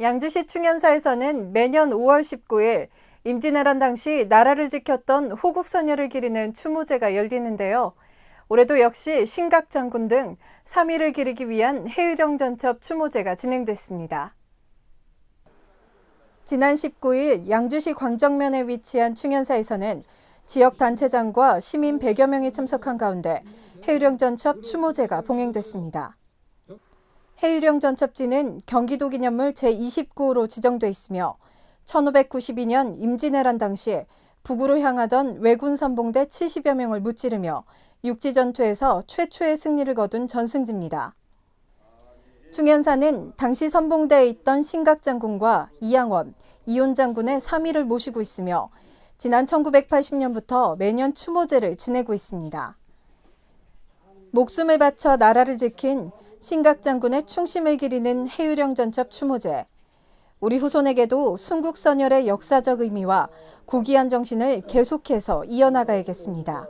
양주시 충현사에서는 매년 5월 19일 임진왜란 당시 나라를 지켰던 호국선열을 기리는 추모제가 열리는데요. 올해도 역시 신각장군 등 3일을 기리기 위한 해유령 전첩 추모제가 진행됐습니다. 지난 19일 양주시 광정면에 위치한 충현사에서는 지역 단체장과 시민 100여 명이 참석한 가운데 해유령 전첩 추모제가 봉행됐습니다. 해유령 전첩지는 경기도 기념물 제29호로 지정돼 있으며 1592년 임진왜란 당시 북으로 향하던 왜군 선봉대 70여 명을 무찌르며 육지 전투에서 최초의 승리를 거둔 전승지입니다. 충현사는 당시 선봉대에 있던 신각 장군과 이양원, 이온 장군의 3위를 모시고 있으며 지난 1980년부터 매년 추모제를 지내고 있습니다. 목숨을 바쳐 나라를 지킨 신각장군의 충심을 기리는 해유령 전첩 추모제. 우리 후손에게도 순국선열의 역사적 의미와 고귀한 정신을 계속해서 이어나가야겠습니다.